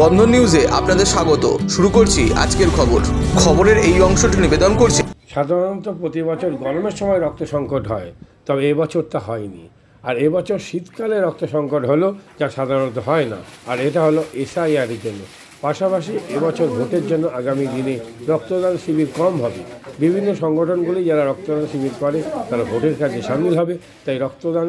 বন্ধন নিউজে আপনাদের স্বাগত। শুরু করছি আজকের খবর। খবরের এই অংশটি নিবেদন করছি। সাধারণত প্রতি বছর গরমের সময় রক্ত সংকট হয়, তবে এবছর তা হয়নি। আর এবছর শীতকালে রক্ত সংকট হলো, যা সাধারণত হয় না। আর এটা হলো এসআইআরের জন্য। পাশাপাশি এবছর ভোটের জন্য আগামী দিনে রক্তদান শিবির কম হবে। বিভিন্ন সংগঠনগুলি যারা রক্তদান শিবির করে, তারা ভোটের কাজে সামিল হবে। তাই রক্তদান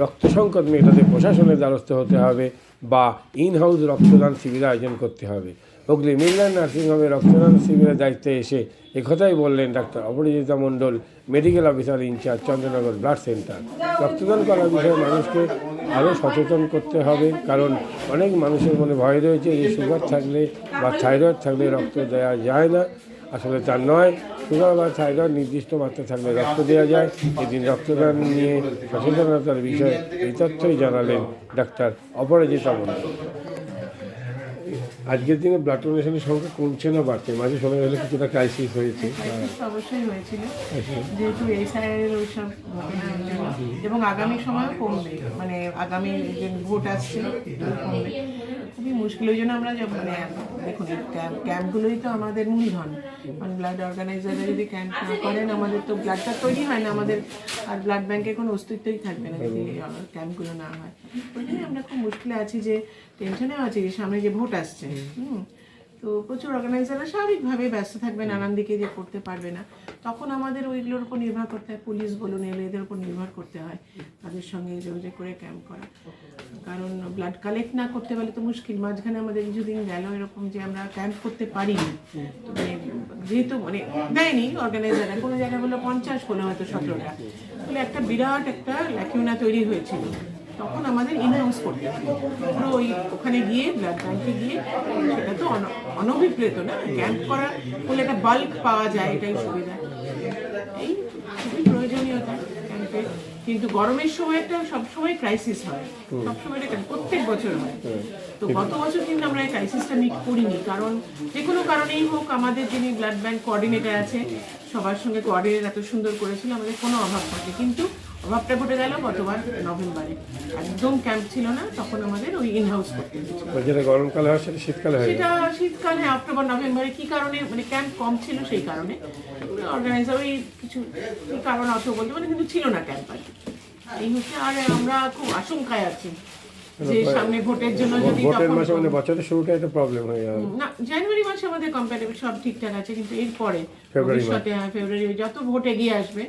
রক্ত সংকট মেটাতে প্রশাসনের দ্বারস্থ হতে হবে বা ইন হাউস রক্তদান শিবির আয়োজন করতে হবে। হুগলি মিল্লার নার্সিংহোমে রক্তদান শিবিরের দায়িত্বে এসে একথাই বললেন doctor Aparajita Mondal medical officer in charge Chandranagar blood centre রক্তদান করার বিষয়ে মানুষকে আরও সচেতন করতে হবে, কারণ অনেক মানুষের মনে ভয় রয়েছে যে সুগার থাকলে বা থাইরয়েড থাকলে রক্ত দেওয়া যায় না। আসলে তার নয়, সুগার বা থাইরয়েড নির্দিষ্ট মাত্রা থাকলে রক্ত দেওয়া যায়। এদিন রক্তদান নিয়ে সচেতনতার বিষয়ে এই তথ্যই জানালেন ডাক্তার অপরাজিতা মণ্ডল। আজকের দিনে ব্লাড ডোনেশনের সংখ্যা কমছে না বাড়ছে। মাঝে শোনা গেলে কিছুটা ক্রাইসিস হয়েছে। তো অবশ্যই হয়েছিল। যেহেতু এসআইআর ওইসব ঘটনার জন্য এবং আগামী সময়ও কমবে। মানে আগামী যে ভোট আসছে কমবে। খুবই মুশকিল। ওই জন্য আমরা মানে দেখুন ক্যাম্প ক্যাম্পগুলোই তো আমাদের মূলধন। মানে ব্লাড অর্গানাইজাররা যদি ক্যাম্প না করেন আমাদের তো ব্লাডটা তৈরি হয় না। আমাদের আর ব্লাড ব্যাংকের কোনো অস্তিত্বই থাকবে না যদি ক্যাম্পগুলো না হয়। ওই জন্যই আমরা খুব মুশকিলে আছি যে টেনশনেও আছি যে সামনে যে ভোট আসছে হুম। তো প্রচুর অর্গানাইজাররা স্বাভাবিকভাবে ব্যস্ত থাকবে নানান দিকে যে করতে পারবে না। তখন আমাদের ওইগুলোর উপর নির্ভর করতে হয় পুলিশ বলুন এলো এদের উপর নির্ভর করতে হয় তাদের সঙ্গে যোগাযোগ করে ক্যাম্প করা। কারণ ব্লাড কালেক্ট না করতে পারলে তো মুশকিল। মাঝখানে আমাদের কিছুদিন গেল এরকম যে আমরা ক্যাম্প করতে পারিনি। তো মানে যেহেতু মানে দেয়নি অর্গানাইজাররা কোনো জায়গায় বলল পঞ্চাশ বলে হয়তো সতেরোটা। তাহলে একটা বিরাট একটা ল্যাকিউনা তৈরি হয়েছিল। তখন আমাদের ইনহাউস করতে হয়। পুরো ওই ওখানে গিয়ে ব্লাড ব্যাংকে গিয়ে সেটা তো অন- অনভিপ্রেত না ক্যাম্প করা বলে একটা বাল্ক পাওয়া যায় এটাই সুবিধা। এই খুবই প্রয়োজনীয়তা ক্যাম্পে কিন্তু গরমের সময়টা সবসময় ক্রাইসিস হয়। সবসময় এটা প্রত্যেক বছর হয়। তো গত বছর কিন্তু আমরা এই ক্রাইসিসটা মিট করিনি। কারণ যে কোনো কারণেই হোক আমাদের যিনি ব্লাড ব্যাংক কোঅর্ডিনেটর আছে সবার সঙ্গে কোঅর্ডিনেট এত সুন্দর করেছিল আমাদের কোনো অভাব থাকে কিন্তু অভাবটা ঘটে গেল গতবার নভেম্বরে। একদম ক্যাম্প ছিল না তখন আমাদের ওই ইনহাউস করতে যেটা গরমকালে হয় সেটা শীতকালে হয়। সেটা শীতকালে অক্টোবর নভেম্বরে কি কারণে মানে ক্যাম্প কম ছিল সেই কারণে। অর্গানাইজার ওই কিছু কারণ অত বলতে মানে কিন্তু ছিল না ক্যাম্প আর। এই হচ্ছে আর আমরা খুব আশঙ্কায় আছি। যে সামনে ভোটের জন্য যদি ভোটের মাসে মানে বছরের শুরুটা একটা প্রবলেম হয়ে যাবে। না জানুয়ারি মাসে আমাদের কম্পারেটিভ সব ঠিকঠাক আছে কিন্তু এরপরে ফেব্রুয়ারি মাস। ভবিষ্যতে হ্যাঁ ফেব্রুয়ারি যত ভোট এগিয়ে আসবে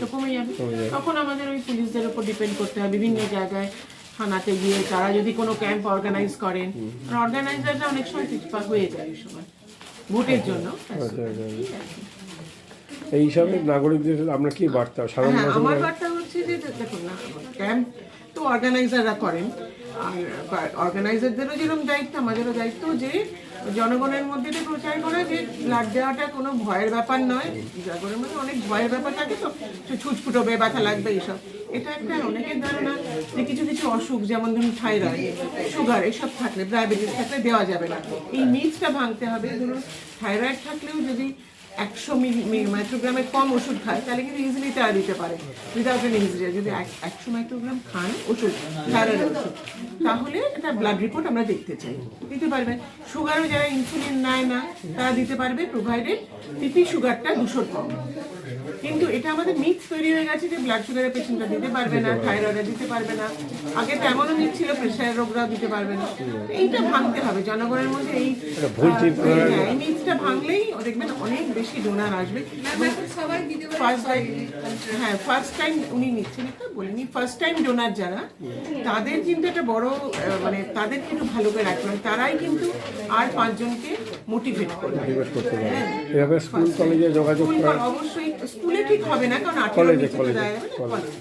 তো কমে যাবে। তখন আমাদের ওই পুলিশদের উপর ডিপেন্ড করতে হয় বিভিন্ন জায়গায় থানাতে গিয়ে তারা যদি কোনো ক্যাম্প অর্গানাইজ করেন অর্গানাইজাররা অনেক সময় পিছপা হয়ে যায় এই সময় ভোটের জন্য। আচ্ছা, আচ্ছা। এই হিসাবে নাগরিকদের আমরা কি বার্তা? সাধারণ হ্যাঁ আমার বার্তা? হচ্ছে যে দেখুন না ক্যাম্প তো অর্গানাইজাররা করেন। আর অর্গানাইজারদেরও যেরকম দায়িত্ব, আমাদেরও দায়িত্ব যে জনগণের মধ্যে এটা প্রচার করা যে ব্লাড দেওয়াটা কোনো ভয়ের ব্যাপার নয়। জনগণের মধ্যে অনেক ভয়ের ব্যাপার থাকে, তো যে ছুটফুটবে, ব্যথা লাগবে, এইসব। এটা একটা অনেকের ধারণা যে কিছু কিছু অসুখ, যেমন ধরুন থাইরয়েড সুগার এসব থাকলে ডায়াবেটিস থাকলে দেওয়া যাবে না। এই মিথটা ভাঙতে হবে। ধরুন থাইরয়েড থাকলেও যদি একশো মাইক্রোগ্রামের কম ওষুধ খায়, তাহলে কিন্তু ইজিলি তারা দিতে পারে। উইদাউট এন ইজিলিয়া যদি এক- একশো মাইক্রোগ্রাম খান ওষুধ থাইরয়েড ওষুধ, তাহলে একটা ব্লাড রিপোর্ট আমরা দেখতে চাই। দিতে পারবেন সুগারও যারা ইনসুলিন নেয় না, তারা দিতে পারবে প্রোভাইডেড পিপি সুগারটা দুশোর কম। কিন্তু এটা আমাদের মিথ তৈরি হয়ে গেছে যে ব্লাড সুগারের পেশেন্টরা দিতে পারবে না থাইরয়েডে দিতে পারবে না। আগে তো এমনও মিথ ছিল প্রেশারের রোগরাও দিতে পারবে না। এইটা ভাঙতে হবে। জনগণের মধ্যে এই হ্যাঁ, এই মিথটা ভাঙলেই দেখবেন অনেক বেশি ডোনার আসবে। ফার্স্ট টাইম হ্যাঁ ফার্স্ট টাইম উনি নিচ্ছেন একটা বলিনি ফার্স্ট টাইম ডোনার যারা তাদের কিন্তু একটা বড় মানে তাদেরকে একটু ভালো করে রাখবেন তারাই কিন্তু আর পাঁচজনকে মোটিভেট করবে। পারি। এভাবে স্কুল কলেজে যোগাযোগ করা অবশ্যই স্কুলে ঠিক হবে না কারণ আঠেরো কলেজে, নিচে তো কলেজে, দেওয়া যাবে না, কলেজ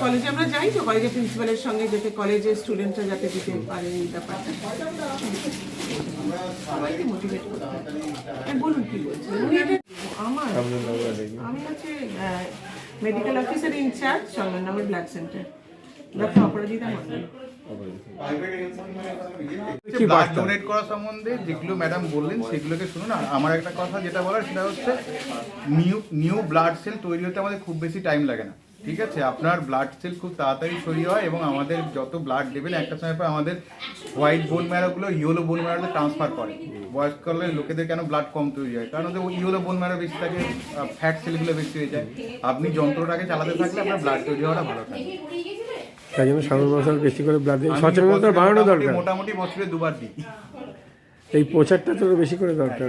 কলেজে আমরা যাই তো কলেজের প্রিন্সিপালের সঙ্গে যাতে কলেজের স্টুডেন্টরা যাতে দিতে পারে এই ব্যাপারটা। সবাইকে মোটিভেট করতে হবে। হ্যাঁ, বলুন কি বলছেন? আমার আমি হচ্ছে medical officer in charge Chandannagar blood centre doctor Aparajita Mondal blood করা সম্বন্ধে যেগুলো ম্যাডাম বললেন, সেগুলোকে শুনুন। আর আমার একটা কথা যেটা সেটা হচ্ছে নিউ নিউ ব্লাড সেল তৈরি হতে আমাদের খুব বেশি টাইম লাগে না। ঠিক আছে? আপনার ব্লাড সেল খুব তাড়াতাড়ি সরি হয় এবং আমাদের যত ব্লাড দেবেন, একটা সময় পর আমাদের হোয়াইট বোন ম্যারোগুলো ইয়েলো বোন ম্যারোতে ট্রান্সফার করে। বয়স্ককালে লোকেদের কেন ব্লাড কম তৈরি হয়? কারণ ওদের ইয়েলো বোন ম্যারো বেশি থাকে ফ্যাট সেলগুলো বেশি হয়ে যায়। আপনি যন্ত্রটাকে চালাতে থাকলে আপনার ব্লাড তৈরি হওয়াটা ভালো থাকে। তাই জন্য সামনের বছর বেশি করে ব্লাড আমি সচেতনতা বাড়ানো দরকার। মোটামুটি বছরে দুবার দিই এই প্রচারটা তো বেশি করে দরকার।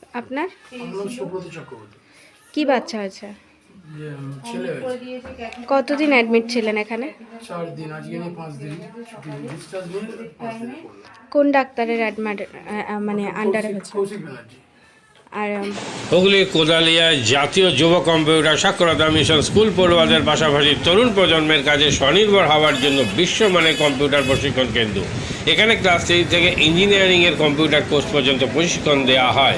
আপনার? কি বাচ্চা আছে হয়েছে। কতদিন অ্যাডমিট ছিলেন এখানে? কোন ডাক্তারের মানে আন্ডারে হুগলির কোদালিয়ায় জাতীয় যুব কম্পিউটার সাক্ষরতা মিশন স্কুল পড়ুয়াদের পাশাপাশি তরুণ প্রজন্মের কাজে স্বনির্ভর হওয়ার জন্য বিশ্বমানের কম্পিউটার প্রশিক্ষণ কেন্দ্র। এখানে ক্লাস থ্রি থেকে ইঞ্জিনিয়ারিংয়ের কম্পিউটার কোর্স পর্যন্ত প্রশিক্ষণ দেওয়া হয়।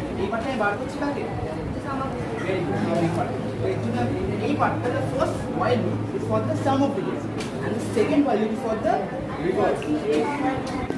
এই পার্টটা বার করছি কাকে এই পার্টটা loop is for the sum of digits and the second value is for the reverse